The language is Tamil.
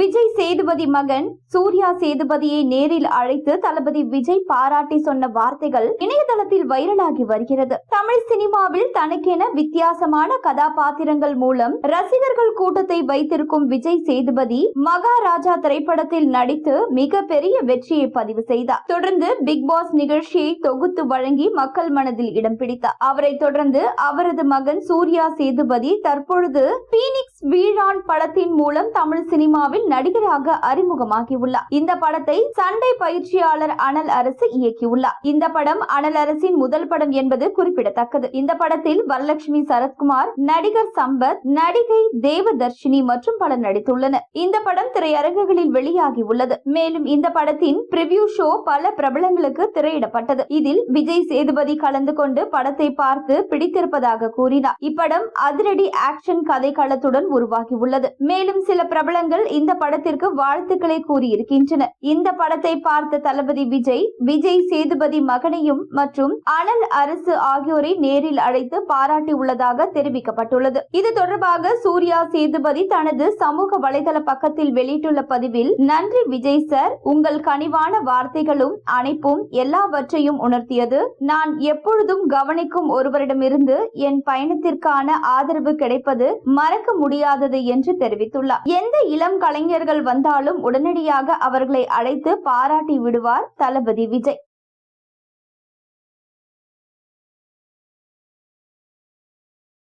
விஜய் சேதுபதி மகன் சூர்யா சேதுபதியை நேரில் அழைத்து தளபதி விஜய் பாராட்டி சொன்ன வார்த்தைகள் இணையதளத்தில் வைரலாகி வருகிறது. தமிழ் சினிமாவில் தனக்கென வித்தியாசமான கதாபாத்திரங்கள் மூலம் ரசிகர்கள் கூட்டத்தை வைத்திருக்கும் விஜய் சேதுபதி மகாராஜா திரைப்படத்தில் நடித்து மிக பெரிய வெற்றியை பதிவு செய்தார். தொடர்ந்து பிக் பாஸ் நிகழ்ச்சியை தொகுத்து வழங்கி மக்கள் மனதில் இடம் பிடித்தார். அவரை தொடர்ந்து அவரது மகன் சூர்யா சேதுபதி தற்பொழுது பீனிக்ஸ் வீழான் படத்தின் மூலம் தமிழ் சினிமாவில் நடிகராக அறிமுகமாகியுள்ளார். இந்த படத்தை சண்டை பயிற்சியாளர் அனல் அரசு இயக்கியுள்ளார். இந்த படம் அனல் அரசின் முதல் படம் என்பது குறிப்பிடத்தக்கது. இந்த படத்தில் வரலட்சுமி சரத்குமார் நடிகர் சம்பத் நடிகை தேவதர்ஷினி மற்றும் பலர் நடித்துள்ளனர். இந்த படம் திரையரங்குகளில் வெளியாகி உள்ளது மேலும் இந்த படத்தின் பிரிவியூ ஷோ பல பிரபலங்களுக்கு திரையிடப்பட்டது. இதில் விஜய் சேதுபதி கலந்து கொண்டு படத்தை பார்த்து பிடித்திருப்பதாக கூறினார். இப்படம் அதிரடி ஆக்ஷன் கதைக்களத்துடன் உருவாகியுள்ளது. மேலும் சில பிரபலங்கள் இந்த படத்திற்கு வாழ்த்துக்களை கூறியிருக்கின்றனர் இந்த படத்தை பார்த்த தளபதி விஜய் விஜய் சேதுபதி மகனையும் மற்றும் அனல் அரசு ஆகியோரை நேரில் அழைத்து பாராட்டியுள்ளதாக தெரிவிக்கப்பட்டுள்ளது. இது தொடர்பாக சூர்யா சேதுபதி தனது சமூக வலைதள பக்கத்தில் வெளியிட்டுள்ள பதிவில் நன்றி விஜய் சார் உங்கள் கனிவான வார்த்தைகளும் அணைப்பும் எல்லாவற்றையும் உணர்த்தியது. நான் எப்பொழுதும் கவனிக்கும் ஒருவரிடமிருந்து என் பயணத்திற்கான ஆதரவு கிடைப்பது மறக்க முடியாதது என்று தெரிவித்துள்ளார். எந்த இளம் கலைஞர்கள் வந்தாலும் உடனடியாக அவர்களை அழைத்து பாராட்டி விடுவார் தளபதி விஜய்.